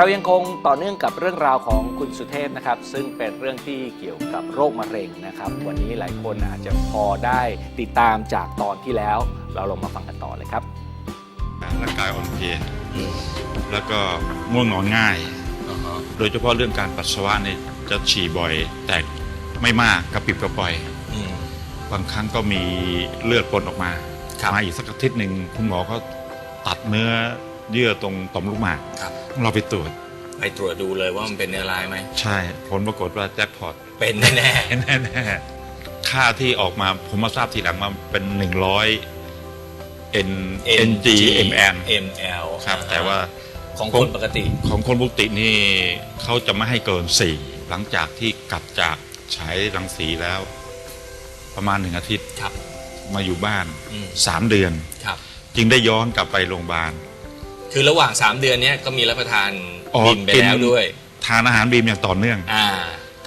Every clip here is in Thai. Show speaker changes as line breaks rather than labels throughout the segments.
เรายังคงต่อเนื่องกับเรื่องราวของคุณสุเทพนะครับ ซึ่งเป็นเรื่องที่เกี่ยวกับโรคมะเร็งนะครับ วันนี้หลายคนอาจจะพอได้ติดตามจากตอนที่แล้ว เราลองมาฟังกันต่อเลยครับ
ร่างกายอ่อนเพลียแล้วก็ง่วงนอนง่าย โดยเฉพาะเรื่องการปัสสาวะเนี่ยจะฉี่บ่อย แต่ไม่มากกระปิบกระปล่อย บางครั้งก็มีเลือดปนออกมา
ครับ
มาอีกสักอาทิตย์หนึ่งคุณหมอก็ตัดเนื้อเยื่อตรงต่อมลูกหมาก
ครับ
เราไปตรวจ
ไปตรวจดูเลยว่ามันเป็นเนื้อร้ายไหม
ใช่ ผลปรากฏว่าแจ็คพอต
เป็นแน่
แน่ๆค่าที่ออกมาผมมาทราบทีหลังมาเป็น100 N
ๆ
NG MN
ML
ครับ แต่ว่า
ของคนปกติ
ของคนปกตินี่เขาจะไม่ให้เกิน4หลังจากที่กลับจากฉายรังสีแล้ว ประมาณหนึ่งอาทิตย์
ครับ
มาอยู่บ้าน
อืม
3เดือน
ครับ
จึงได้ย้อนกลับไปโรงพยาบาล
คือระหว่าง 3 เดือนเนี้ยก็มีรับประทาน
อ๋อ
บิมไป
กิน
แล้วด้วย
ทานอาหารบีมอย่างต่อเนื่อง
อ่า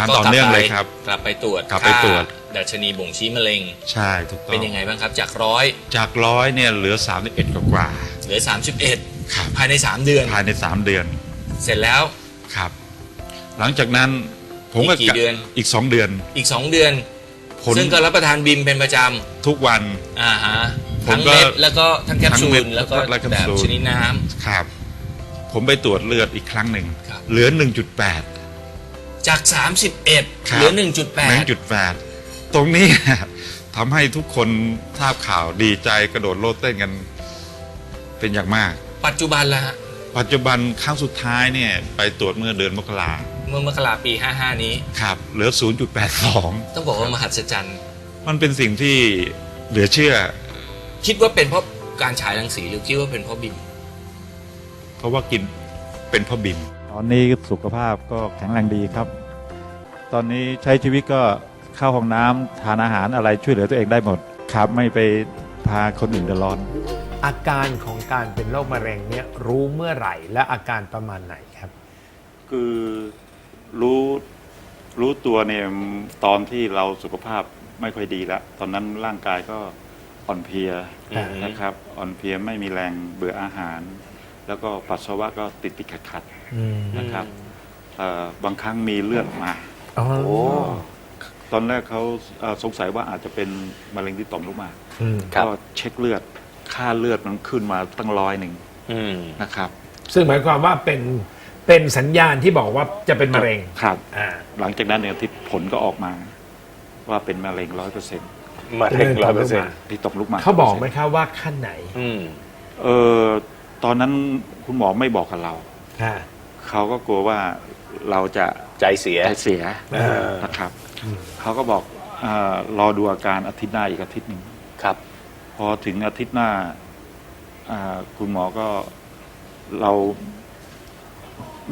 ทานต่อเนื่องเลยครับ
กลับไปตรวจ
กลับไปตรวจ
ค่าดัชนีบ่งชี้มะเร็ง
ใช่ถูกต้
เป็
อนง
ยังไงบ้างครับ จากร้อย
จากร้อยเนี่ยเหลือ 31กว่ากว่า
เหลือ 31
ครับ
ภายใน 3 เดือน
ภายใน 3 เดือน
เสร็จแล้ว
ครับ หลังจากนั้นผมก็
อีกกี่เดือน
อีก 2 เดือน
อีก 2 เดือน
ผล
ซึ่งก็รับประทานบิมเป็นประจ
ทุกวันำ
อ่าฮะ
ผม
ทั้ง
ก็
เม็ดแล้วก็ทั้งแคปซู
ทั้งเม็
ล
ด
แล้วก็
และแคป
แบบ
ซูล
ชนิดน้ำ
ครับ ผมไปตรวจเลือดอีกครั้งหนึ่ง
ครับ
เหลือ 1.8
จาก 31
ครับ
เหลือ 1.8
1.8 ตรงนี้ทำให้ทุกคนทราบข่าวดีใจกระโดดโลดเต้นกันเป็นอย่างมาก
ปัจจุบันละฮะ
ปัจจุบันครั้งสุดท้ายเนี่ย ไปตรวจเมื่อเดือนมกรา
เมื่อมกราปี 55 นี้
ครับ เหลือ 0.82
ต้องบอกว่ามหัศจรรย์
มันเป็นสิ่งที่เหลือเชื่อ
คิดว่าเป็นเพราะการฉายรังสีหรือคิดว่าเป็นเพราะบิม
เพราะว่ากินเป็นเพ่อบิม
ตอนนี้สุขภาพก็แข็งแรงดีครับ ตอนนี้ใช้ชีวิตก็เข้าห้องน้ำทานอาหารอะไรช่วยเหลือตัวเองได้หมดครับ ไม่ไปพาคนอื่นเดือดร้อน
อาการของการเป็นโรคมะเร็งเนี่ยรู้เมื่อไหร่และอาการประมาณไหนครับ
คือรู้รู้ตัวเนี่ยตอนที่เราสุขภาพไม่ค่อยดีแล้ว ตอนนั้นร่างกายก็ อ่อนเพลีย
อืม
นะครับ อ่อนเพลียไม่มีแรงเบื่ออาหาร แล้วก็ปัสสาวะก็ติดติดขัดขัดๆนะครับเอ่อบางครั้งมีเลือดมา
อ๋อ
ตอนแรกเขาเอ่อสงสัยว่าอาจจะเป็นมะเร็งที่ต่อมลูกหมาก
อืม
ครับ
ก็เช็คเลือด ค่าเลือดมันขึ้นมาตั้งร้อยหนึ่ง
อืม
นะครับ
ซึ่งหมายความว่าเป็นเป็นสัญญาณที่บอกว่าจะเป็นมะเร็ง
ครับ
อ่า
หลังจากนั้นเนี่ยที่ผลก็ออกมา ว่าเป็นมะเร็งร้อยเปอร์เซ็นต์
มะเร็งร้อยเปอร์เซ็นต์
ที่ต่อมลูกหมาก
เขาบอกไหมครับว่าขั้นไหน
อืม
เออตอนนั้นคุณหมอไม่บอกกับเรา
อ่า
เขาก็กลัวว่าเราจะ
ใจเสีย
ใจเสีย
เออ
นะครับเขาก็บอกเออรอดูอาการอาทิตย์หน้าอีกอาทิตย์หนึ่ง
ครับ
พอถึงอาทิตย์หน้าอ่าคุณหมอก็เรา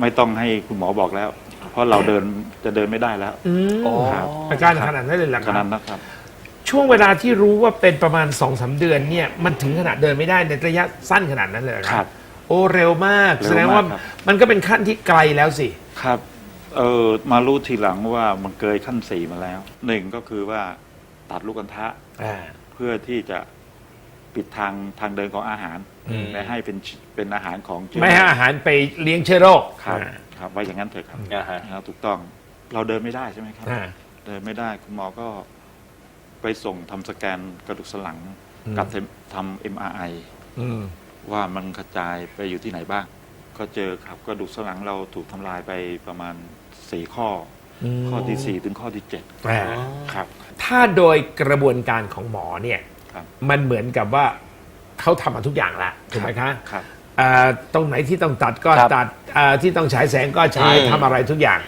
ไม่ต้องให้คุณหมอบอกแล้ว เพราะเราเดินจะเดินไม่ได้แล้ว
อืม
อ๋อ
ครับ
อาการขนาดนั้นเลยเหรอค
ข
รั
นา
บ
ดนะครับ
ช่วงเวลาที่รู้ว่าเป็นประมาณ2อสาเดือนเนี่ยมันถึงขนาดเดินไม่ได้ในระยะสั้นขนาดนั้นเลยเหรอค
ครั
รับ
บ
โอ้เร็วมาก
เร็วมาก
แสดงว่า
ครับ
มันก็เป็นขั้นที่ไกลแล้วสิ
ครับเออมารู้ทีหลังว่ามันเกยขั้นสี่มาแล้วหนึ่งก็คือว่าตัดลูกอัณฑะ
อ่า
เพื่อที่จะปิดทางทางเดินของอาหาร
อืม
ไม่ให้เป็นเป็นอาหารของเชื้อ
ไม่ให้อาหารไปเลี้ยงเชื้อโรค
ครับ
อ่า
ครับไว้อย่างนั้นเถอะครับ
อ่าฮะ
นะครับถูกต้องเราเดินไม่ได้ใช่ไหมครับ
อ่า
เดินไม่ได้คุณหมอก็ ไปส่งทำสแกนกระดูกสันหลัง
อืม
กับทำ MRI
อืม
ว่ามันกระจายไปอยู่ที่ไหนบ้าง ก็เจอครับกระดูกสันหลังเราถูกทำลายไปประมาณสี่ข้ออ
ม
ข้อที่สี่ถึงข้อที่เจ็ด
อ่า
ครับ
ถ้าโดยกระบวนการของหมอเนี่ย
ครับ
มันเหมือนกับว่าเขาทำมาทุกอย่างละถูกไหมคะ
ครับ
อ่าตรงไหนที่ต้องตัดก็
ครับ
ตัดอ่าที่ต้องฉายแสงก็ฉาย
อืม
ทำอะไรทุกอย่าง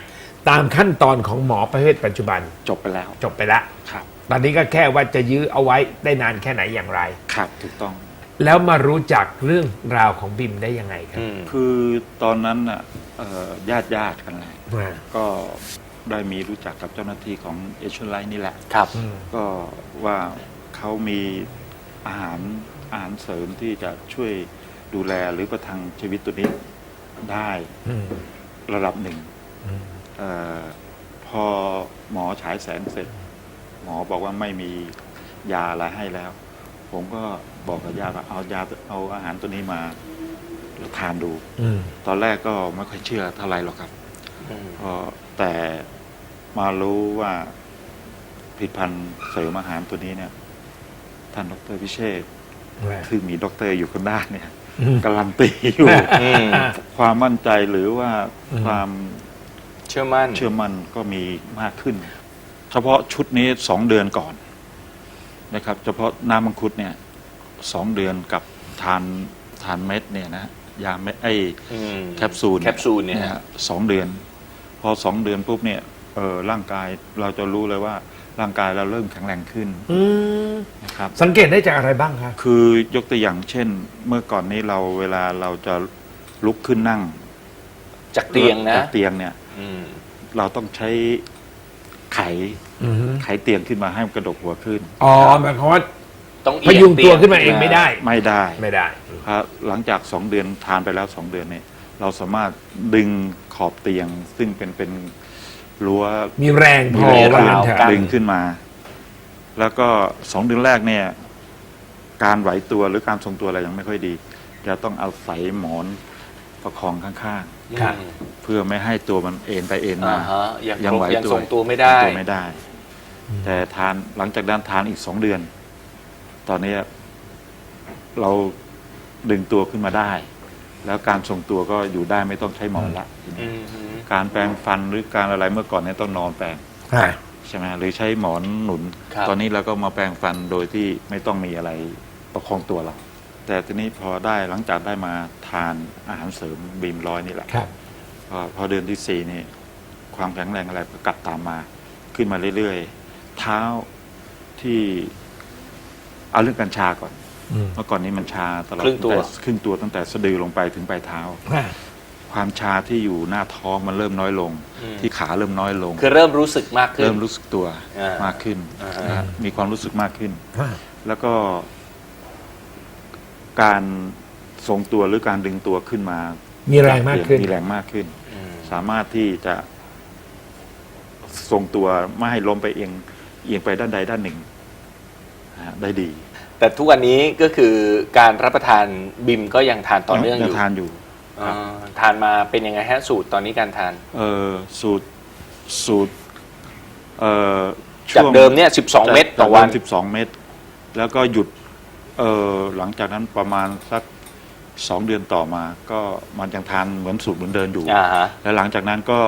ตามขั้นตอนของหมอประเภทปัจจุบัน
จบไปแล้ว
จบไปแล้ว
ครับ
ตอนนี้ก็แค่ว่าจะยื้อเอาไว้ได้นานแค่ไหนอย่างไร
ครับถูกต้อง
แล้วมารู้จักเรื่องราวของบิมได้ยังไงครับ
อืม
คือตอนนั้นน่ะญาติญาติๆกันแหละ
อ่า
ก็ได้มีรู้จักกับเจ้าหน้าที่ของเอชไลท์นี่แหละ
ครับ
อืม
ก็ว่าเขามีอาหารอาหารเสริมที่จะช่วยดูแลหรือประทังชีวิตตัวนี้ได้
อืม
ระดับหนึ่ง
อืม
เออพอหมอฉายแสงเสร็จ หมอบอกว่าไม่มียาอะไรให้แล้ว ผมก็บอกกับญาติว่าเอายาเอาอาหารตัวนี้มาทานดู
อืม
ตอนแรกก็ไม่ค่อยเชื่อเท่าไหร่หรอกครับ
อืม
ก็แต่มารู้ว่าผลิตภัณฑ์เสริมอาหารตัวนี้เนี่ย ท่านดรพิเชษฐ์ซึ่งมีด็อกเตอร์อยู่คนด้านเนี่ย
อืม
การันตีอยู่
อืม
ความมั่นใจหรือว่า
อืม
ความ
เชื่อมั่น
เชื่อมั่นก็มีมากขึ้น เฉพาะชุดนี้สองเดือนก่อนนะครับ เฉพาะน้ำมังคุดเนี่ยสองเดือนกับทานทานเม็ดเนี่ยนะยาเม็ดไอ
อืม
แคปซูล
แคปซูลเนี่ย
ฮะ
ฮะ
สองเดือน พอสองเดือนปุ๊บเนี่ยเออร่างกายเราจะรู้เลยว่าร่างกายเราเริ่มแข็งแรงขึ้น
อืม
นะครับ
สังเกตได้จากอะไรบ้างคะ
คือยกตัวอย่างเช่น เมื่อก่อนนี้เราเวลาเราจะลุกขึ้นนั่ง
จากเตียงนะ
จากเตียงเนี่ย
อืม
เราต้องใช้ ไข
อือฮึ
ไขเตียงขึ้นมาให้มันกระดกหัวขึ้น
อ๋อหมายความว่า
ต้อง
พ
เอีย
ยุง
เตี
ตั
ยว
ขึ้นมาเองไม่ได้
ไม่ได้
ไม่ได้
ครับหลังจากสองเดือนทานไปแล้วสองเดือนเนี่ยเราสามารถดึงขอบเตียง ซึ่งเป็นเป็นรั้ว
มีแรงพ
มี
อ
แรง
ว่า
ขึ้น
งั้นเถอะ
ดึงขึ้นมา แล้วก็สองเดือนแรกเนี่ย การไหวตัวหรือการทรงตัวอะไรยังไม่ค่อยดี จะต้องเอาศัยหมอนประคองข้าง
ครับ
อืม
ๆเพื่อไม่ให้ตัวมันเอ็นไปเอ็น
อ่า
มา
ฮะยัง
ยังไหว
ยัง
ตัว
ทรงตัวไม่ได้
ทรงตัวไม่ได้ แต่ทานหลังจากนั้นทานอีกสองเดือน ตอนนี้เราดึงตัวขึ้นมาได้ แล้วการทรงตัวก็อยู่ได้ไม่ต้องใช้หมอนละ
อืมฮึ
การแปรงฟันหรือการอะไรเมื่อก่อนเนี่ยต้องนอนแปรง
ค่ะ
ใช่ไหมหรือใช้หมอนหนุน
ครับ
ตอนนี้เราก็มาแปรงฟันโดยที่ไม่ต้องมีอะไรประคองตัวเรา แต่ทีนี้พอได้หลังจากได้มาทานอาหารเสริมบีมร้อยนี่แหละ
ครับ
พอพอเดือนที่สี่นี่ ความแข็งแรงอะไรก็กลับตามมาขึ้นมาเรื่อยๆ เท้าที่เอาเรื่องกัญชาก่อน
อืม
เมื่อก่อนนี้มันชาตลอด
ครึ่งตัว
ตั้แครึ่งตัวตั้งแต่สะดือลงไปถึงปลายเท้า
ค่ะ
ความชาที่อยู่หน้าท้องมันเริ่มน้อยลง
อืม
ที่ขาเริ่มน้อยลง
คือเริ่มรู้สึกมากขึ้น
เริ่มรู้สึกตัว
อ่าม
มากขึ้น
อ่าฮะ
นะฮะมีความรู้สึกมากขึ้น
ค่ะ
แล้วก็ การทรงตัวหรือการดึงตัวขึ้นมา
มีแรงมากขึ้น
มีแรงมากขึ้น
อืม
สามารถที่จะทรงตัวไม่ให้ล้มไปเอียงเอียงไปด้านใดด้านหนึ่งนะฮะได้ดี
แต่ทุกวันนี้ก็คือการรับประทานบิมก็ยังทานต่อเนื่องอ
ยั
ยู่
ทานอยู่
อ่าทานมาเป็นยังไงฮะสูตรตอนนี้การทาน
เออสูตรสูตรเอ่อ
จากเดิมเนี่ย 12 เม็ดต่อวัน
สิบสองเม็ดแล้วก็หยุด เออหลังจากนั้นประมาณสักสองเดือนต่อมา ก็มันยังทานเหมือนสูตรเหมือนเดิมอยู่
อ่าฮะ
แล้วหลังจากนั้นก็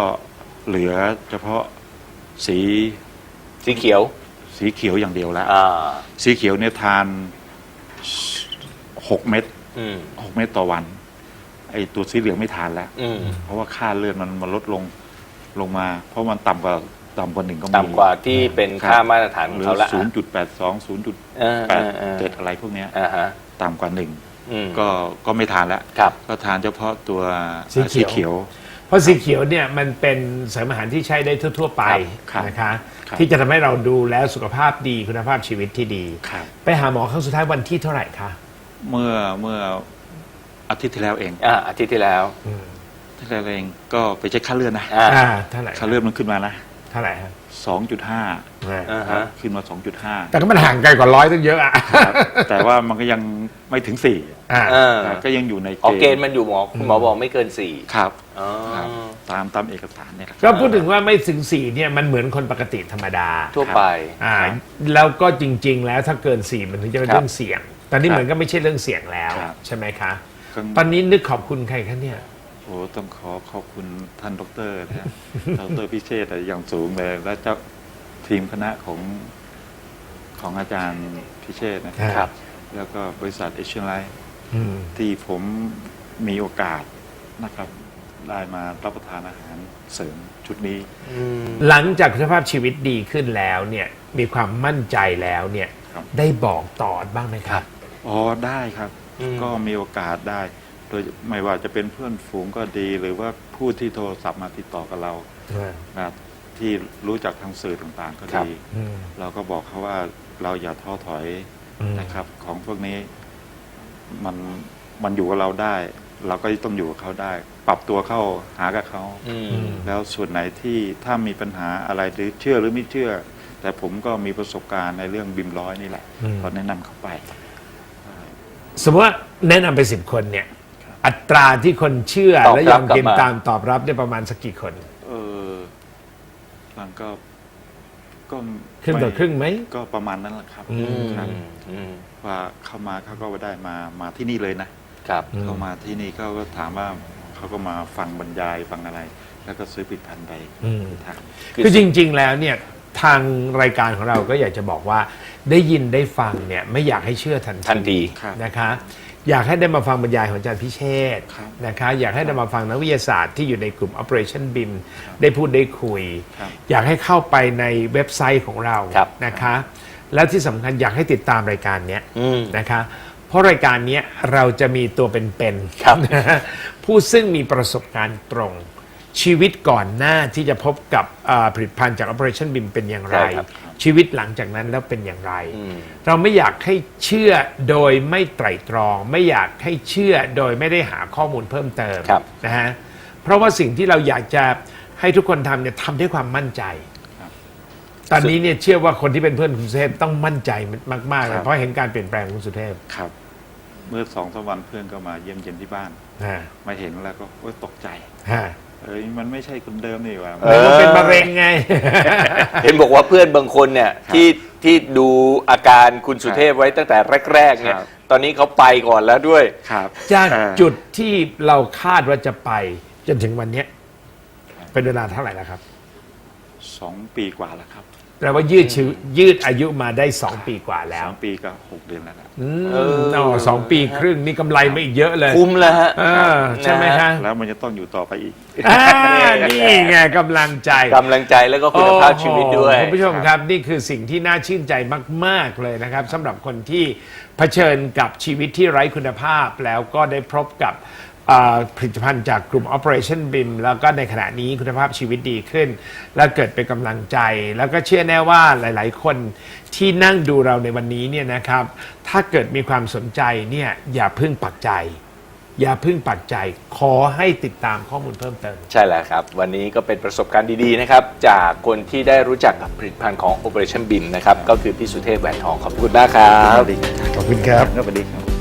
เหลือเฉพาะสี
สีเขียว
สีเขียวอย่างเดียวแล้ว
อ่า
สีเขียวเนี่ยทานหกเม็ด
อืม
หกเม็ดต่อวัน ไอตัวสีเหลืองไม่ทานแล้ว
อืม
เพราะว่าค่าเลือดมันมันลดลงลงมา เพราะมันต่ำกว่า ต่ำกว่าหนึ่งก็มี
ต่ำกว่าที่เป็น
ครับ
ค่ามาตรฐานข
ห
อง
รือ
เขาละ
ศูนย์จุดแปดสองศูนย์จุด
เออ
แป
เอ
ด
อเออ
เจ็ดอะไรพวกเนี้ย
อ่าฮะ
ต่ำกว่าหนึ่ง
อืม
ก็ก็ไม่ทานแล้ว
ครับ
ก็ทานเฉพาะตัว
สีเขียว
เขียว
เพราะสีเขียวเนี่ยมันเป็นเสริมอาหารที่ใช้ได้ทั่ว ๆ ไป
ครับ
นะคะ
ครับ
ที่จะทำให้เราดูแลสุขภาพดีคุณภาพชีวิตที่ดี
ครับ
ไปหาหมอครั้งสุดท้ายวันที่เท่าไหร่คะ
เมื่อเมื่ออาทิตย์ที่แล้วเอง
อ่าอาทิตย์ที่แล้ว
อืม
ที่แล้วเองก็ไปเช็คค่าเลือดนะ
อ่า
อ่าเท่าไหร่
ค่าเลือดมันขึ้นมานะ
เท่าไหร่ครับ
สองจุดห้า
อ่า
อ่าฮะ
ขึ้นมาสองจุดห้า
แต่ก็มันห่างไกลกว่าร้อยตั้งเยอะอะ
แต่ว่ามันก็ยังไม่ถึงสี่
อ่า
เออ
ก็ยังอยู่ใน
ออกเกณฑ์มันอยู่หมอคุณหมอบอกไม่เกินสี่
ครับ
อ๋อ
ครับตามตามเอกสารเนี่ยแหละ
ก็พูดถึงว่าไม่ถึงสี่เนี่ยมันเหมือนคนปกติธรรมดา
ทั่วไป
อ่าแล้วก็จริง ๆ แล้วถ้าเกินสี่มันถึงจะเป็น
ครับ
เรื่องเสี่ยง ตอนนี้เหมือนก็ไม่ใช่เรื่องเสี่ยงแล้ว
ครับ
ใช่ไหมคะ
ก็
ตอนนี้นึกขอบคุณใครคะเนี่ย
โอ้ต้องขอขอบคุณท่านดรนะฮะดรพิเชษฐ์อย่างสูงเลย และเจ้าทีมคณะของของอาจารย์พิเชษฐ์นะค
ครั
รับ แล้วก็บริษัทเอเชียนไลท์
อืม
ที่ผมมีโอกาสนะครับ ได้มารับประทานอาหารเสริมชุดนี้
อืม
หลังจากคุณภาพชีวิตดีขึ้นแล้วเนี่ยมีความมั่นใจแล้วเนี่ย
ครับ
ได้บอกต่อบ้างไหมครับ
อ๋อได้ครับ
อืม
ก็มีโอกาสได้โดยไม่ว่าจะเป็นเพื่อนฝูงก็ดีหรือว่าผู้ที่โทรศัพท์มาติดต่อกับเรานะครับที่รู้จักทางสื่อต่างๆ ก็
ครับ
ดี
อืม
เราก็บอกเขาว่าเราอย่าท้อถอย
อืม
นะครับ ของพวกนี้มันมันอยู่กับเราได้ เราก็ต้องอยู่กับเขาได้ ปรับตัวเข้าหากับเขา
อืม
แล้วส่วนไหนที่ถ้ามีปัญหาอะไรหรือเชื่อหรือไม่เชื่อ แต่ผมก็มีประสบการณ์ในเรื่องบิมร้อยนี่แหละ
อืม
ก็แนะนำเขาไป
สมมติว่าแนะนำไปสิบคนเนี่ย
ครับ
อัตราที่คนเชื่อ
ตอบรับ
และยอมกิน
กลับมา
ตามตอบรับเนี่ยประมาณสักกี่คน
เออมันก็ก็
ครึ่งต่อ
ไม่
ครึ่งไหม
ก็ประมาณนั้นแหละครับ
อืม
ครับ
อืม
ว่าเข้ามาเขาก็ได้มามาที่นี่เลยนะ
ครับ
อืม
เข้ามาที่นี่เขาก็ถามว่าเขาก็มาฟังบรรยายฟังอะไร แล้วก็ซื้อผลิตภัณฑ์ไป
อืม
ทาน
คือจริง ๆ แล้วเนี่ยทางรายการของเราก็อยากจะบอกว่าได้ยินได้ฟังเนี่ยไม่อยากให้เชื่อทัน
ทันที
ครับ
นะคะ อยากให้ได้มาฟังบรรยายของอาจารย์พิเชษฐ์
ครับ
นะคะอยากให้ได้มาฟังนักวิทยาศาสตร์ที่อยู่ในกลุ่ม Operation BIM ได้พูดได้คุย
ครับ
อยากให้เข้าไปในเว็บไซต์ของเรา
ครับ
นะคะ แล้วที่สำคัญอยากให้ติดตามรายการเนี้ย
อืม
นะคะ เพราะรายการเนี้ยเราจะมีตัวเป็นๆ
ครับ
นะฮะผู้ซึ่งมีประสบการณ์ตรงชีวิตก่อนหน้าที่จะพบกับอ่าผลิตภัณฑ์จาก Operation BIM เป็นอย่างไร
ใช่ครับ
ชีวิตหลังจากนั้นแล้วเป็นอย่างไร
อืม
เราไม่อยากให้เชื่อโดยไม่ไตร่ตรอง ไม่อยากให้เชื่อโดยไม่ได้หาข้อมูลเพิ่มเติม
ครับ
นะฮะเพราะว่าสิ่งที่เราอยากจะให้ทุกคนทำเนี่ยทำด้วยความมั่นใจ
ครับ
ตอนนี้เนี่ยเชื่อว่าคนที่เป็นเพื่อนคุณสุเทพต้องมั่นใจมากๆเล
ครั
ย
บ
เพราะเห็นการเปลี่ยนแปลงของคุณสุเทพ
ครับ เมื่อสองสามวันเพื่อนก็มาเยี่ยมเยียนที่บ้าน
ฮะ
มาเห็นแล้วก็โอ๊ยตกใจ
ฮะ
เอ้ยมันไม่ใช่คนเดิมนี่หว่า
เออ
มันเป็นมะเร็งไง
เห็นบอกว่าเพื่อนบางคนเนี่ย
ครับ
ที่ที่ดูอาการคุณสุเทพไว้ตั้งแต่แรกๆเนี่ย
ครับ
ตอนนี้เขาไปก่อนแล้วด้วย
ครับ
จาก
เอ่อ
จุดที่เราคาดว่าจะไป จนถึงวันเนี้ยเป็นเวลาเท่าไหร่แล้วครับ
สองปีกว่าแล้วครับ
แปลว่ายืดชีวิตยืดอายุมาได้ 2 ปีกว่าแล้
ส
ว
องปีก็หกเดือนแล้วนะ
อืม
เออ
อ๋อสองปีครึ่งนี่กำไรมาอีกเยอะเลย
คุ้มแล้วฮะ
เออใช่ไหมคะ
แล้วมันจะต้องอยู่ต่อไปอีก
อ่านี่ไงกำลังใจ
กำลังใจแล้วก็คุณภาพชีวิตด้วย
โอ้โหคุณผู้ชมครับนี่คือสิ่งที่น่าชื่นใจมาก ๆ เลยนะครับสำหรับคนที่เผชิญกับชีวิตที่ไร้คุณภาพ แล้วก็ได้พบกับอ่า ผลิตภัณฑ์จากกลุ่ม Operation BIM แล้วก็ในขณะนี้คุณภาพชีวิตดีขึ้น และเกิดเป็นกำลังใจ แล้วก็เชื่อแน่ว่าหลาย ๆ คนที่นั่งดูเราในวันนี้เนี่ยนะครับ ถ้าเกิดมีความสนใจเนี่ยอย่าเพึ่งปักใจ อย่าเพึ่งปักใจขอให้ติดตามข้อมูลเพิ่มเติม
ใช่แล้วครับ วันนี้ก็เป็นประสบการณ์ดี ๆ นะครับ จากคนที่ได้รู้จักกับผลิตภัณฑ์ของ Operation BIM นะครับ ก็คือพี่สุเทพแหวนทองขอบคุณมากครับ
ขอบคุณครับ
สวัสดีครับ